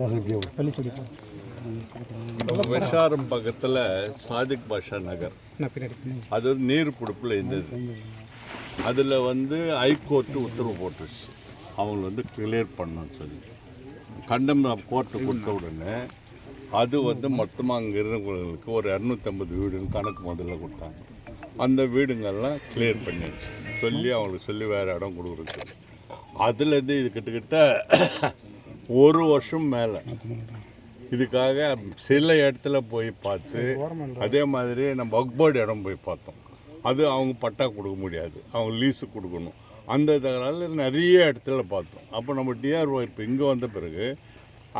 பள்ளிச்செடி விஷாரம் பக்கத்தில் சாதிக் பாஷா நகர். அது நீர் பிடிப்பில் இருந்தது. அதில் வந்து ஹைகோர்ட்டு உத்தரவு போட்டுருச்சு அவங்க வந்து கிளியர் பண்ணணும்னு சொல்லி. கண்டம் கோர்ட்டு கொடுத்த உடனே அது வந்து மொத்தமாக அங்கே இருந்தவங்களுக்கு ஒரு இரநூத்தம்பது வீடுன்னு கணக்கு முதல்ல கொடுத்தாங்க. அந்த வீடுங்கள்லாம் கிளியர் பண்ணிடுச்சு சொல்லி அவங்களுக்கு சொல்லி வேறு இடம் கொடுக்குறது அதுலேருந்து இது கிட்டக்கிட்ட ஒரு வருஷம் மேலே. இதுக்காக சில இடத்துல போய் பார்த்து அதே மாதிரி நம்ம ஒக்போர்டு இடம் போய் பார்த்தோம். அது அவங்க பட்டா கொடுக்க முடியாது. அவங்க லீஸு கொடுக்கணும். அந்த தகராறு நிறைய இடத்துல பார்த்தோம். அப்போ நம்ம டிஆர்ஓ இப்போ இங்கே வந்த பிறகு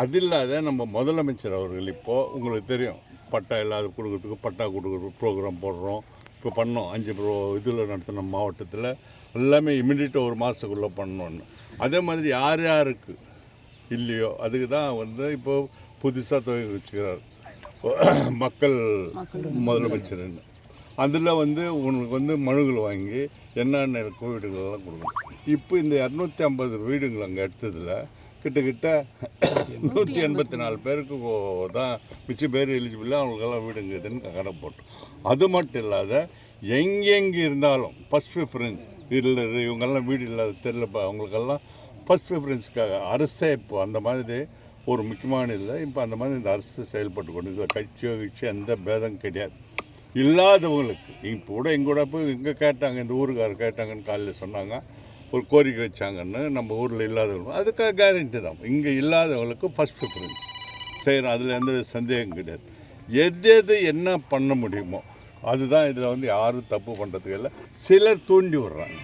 அது இல்லாத நம்ம முதலமைச்சர் அவர்கள் இப்போது உங்களுக்கு தெரியும் பட்டா இல்லாத கொடுக்கறதுக்கு பட்டா கொடுக்குற ப்ரோக்ராம் போடுறோம். இப்போ பண்ணோம். அஞ்சு ப்ரோ இதில் நடத்தின மாவட்டத்தில் எல்லாமே இமிடியேட்டாக ஒரு மாதத்துக்குள்ளே பண்ணோன்னு அதே மாதிரி யார் யாருக்கு இல்லையோ? அதுக்கு தான் வந்து இப்போ புதுசாக துவங்கி வச்சுக்கிறார். மக்கள் முதலமைச்சர்னு. அதில் வந்து உங்களுக்கு வந்து மனுகள் வாங்கி என்னென்ன கோவிடுகளெல்லாம் கொடுக்கணும். இப்போ இந்த இரநூத்தி ஐம்பது வீடுங்களை அங்கே எடுத்ததில் கிட்டத்தட்ட நூற்றி எண்பத்தி நாலு பேருக்கு தான் மிச்ச பேர் எலிஜிபிளாக அவங்களுக்கெல்லாம் வீடுங்குதுன்னு கடை போட்டோம். அது மட்டும் இல்லாத எங்கெங்கே இருந்தாலும் ஃபஸ்ட் ப்ரிஃபரன்ஸ் இல்லை இவங்கெல்லாம் வீடு இல்லாத தெரியலப்பா அவங்களுக்கெல்லாம் ஃபஸ்ட் ப்ரிஃபரன்ஸ்க்காக அரசே இப்போ அந்த மாதிரி ஒரு முக்கியமான இல்லை. இப்போ அந்த மாதிரி இந்த அரசு செயல்பட்டு கொண்டு இதில் கட்சியோ கட்சி எந்த பேதம் கிடையாது. இல்லாதவங்களுக்கு இப்போ கூட எங்கூட போய் இங்கே கேட்டாங்க இந்த ஊருக்காரர் கேட்டாங்கன்னு காலையில் சொன்னாங்க. ஒரு கோரிக்கை வச்சாங்கன்னு நம்ம ஊரில் இல்லாதவங்க அதுக்காக கேரண்டி தான். இங்கே இல்லாதவங்களுக்கு ஃபஸ்ட் ப்ரிஃபரன்ஸ் செய்கிறோம் அதில் எந்த வித சந்தேகம் கிடையாது. எது எது என்ன பண்ண முடியுமோ அதுதான் இதில் வந்து யாரும் தப்பு பண்ணுறதுக்கு இல்லை. சிலர் தூண்டி விடுறாங்க.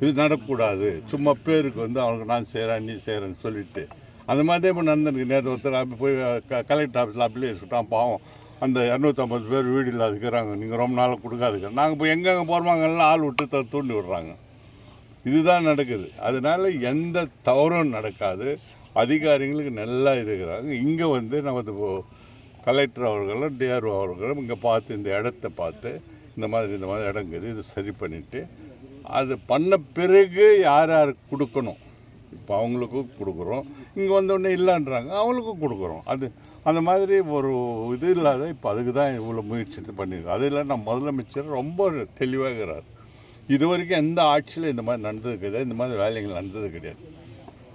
இது நடக்கக்கூடாது சும்மா பேருக்கு வந்து அவனுக்கு நான் செய்கிறேன் நீ செய்கிறேன்னு சொல்லிட்டு. அந்த மாதிரி தான் இப்போ நடந்திருக்கு. நேற்று ஒருத்தர் அப்படி போய் க கலெக்டர் ஆஃபீஸில் அப்ளை வச்சுட்டான் பாவம். அந்த இரநூத்தம்பது பேர் வீடு இல்லாத இருக்கிறாங்க. நீங்கள் ரொம்ப நாளாக கொடுக்காதுங்க. நாங்கள் இப்போ எங்கெங்கே போகிறோமாங்கெல்லாம் ஆள் விட்டு த தூண்டி விடுறாங்க. இதுதான் நடக்குது. அதனால எந்த தவறும் நடக்காது. அதிகாரிகளுக்கு நல்லா இருக்கிறாங்க. இங்கே வந்து நமது கலெக்டர் அவர்களும் டிஆர்ஓ அவர்களும் இங்கே பார்த்து இந்த இடத்த பார்த்து இந்த மாதிரி இந்த மாதிரி இடங்குது. இது சரி பண்ணிவிட்டு அது பண்ண பிறகு யார் யார் கொடுக்கணும்? இப்போ அவங்களுக்கும் கொடுக்குறோம். இங்கே வந்தோடனே இல்லைன்றாங்க. அவங்களுக்கும் கொடுக்குறோம். அது அந்த மாதிரி ஒரு இது இல்லாத இப்போ அதுக்கு தான் இவ்வளோ முயற்சி பண்ணியிருக்கோம். அது இல்லை நம்ம முதலமைச்சர் ரொம்ப தெளிவாக இருக்கிறார் இது வரைக்கும் எந்த ஆட்சியில் இந்த மாதிரி நடந்தது கிடையாது. இந்த மாதிரி வேலைகள் நடந்தது கிடையாது.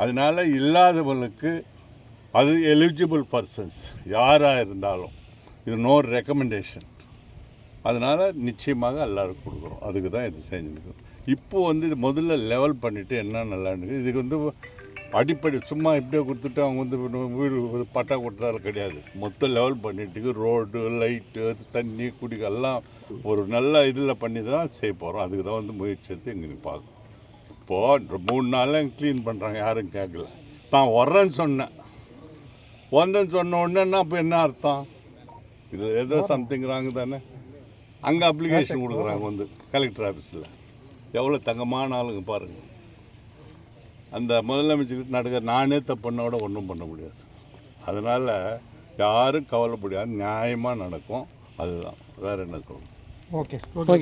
அதனால் இல்லாதவங்களுக்கு அது எலிஜிபிள் பர்சன்ஸ் யாராக இருந்தாலும். இது நோ ரெக்கமெண்டேஷன் அதனால் நிச்சயமாக எல்லாருக்கும் கொடுக்குறோம். அதுக்கு தான் இது செஞ்சுருக்கோம். இப்போ வந்து இது முதல்ல லெவல் பண்ணிவிட்டு என்ன நல்லான்னு இதுக்கு வந்து அடிப்படை சும்மா இப்படியே கொடுத்துட்டு அவங்க வந்து வீடு பட்டா கொடுத்தால கிடையாது. மொத்தம் லெவல் பண்ணிட்டு ரோடு லைட்டு தண்ணி குடிக்க எல்லாம் ஒரு நல்ல இதில் பண்ணி தான் செய்ய போகிறோம் அதுக்கு தான் வந்து முயற்சி எடுத்து இங்கே பார்க்கணும். இப்போது மூணு நாளில் க்ளீன் பண்ணுறாங்க யாரும் கேட்கல. நான் வர்றேன்னு சொன்னேன். வந்தேன்னு சொன்ன உடனே அப்போ என்ன அர்த்தம்? இது ஏதோ சம்திங் ராங் தானே? அங்கே அப்ளிகேஷன் கொடுக்குறாங்க வந்து கலெக்டர் ஆஃபீஸில் எவ்வளோ தங்கமான ஆளுங்க பாருங்கள் அந்த முதலமைச்சர்கிட்ட நடக்கிற நானே தப்புன்னோட ஒன்றும் பண்ண முடியாது. அதனால் யாரும் கவலைப்படாது நியாயமாக நடக்கும். அதுதான். வேறு என்ன சொல்லணும் ஓகே ஓகே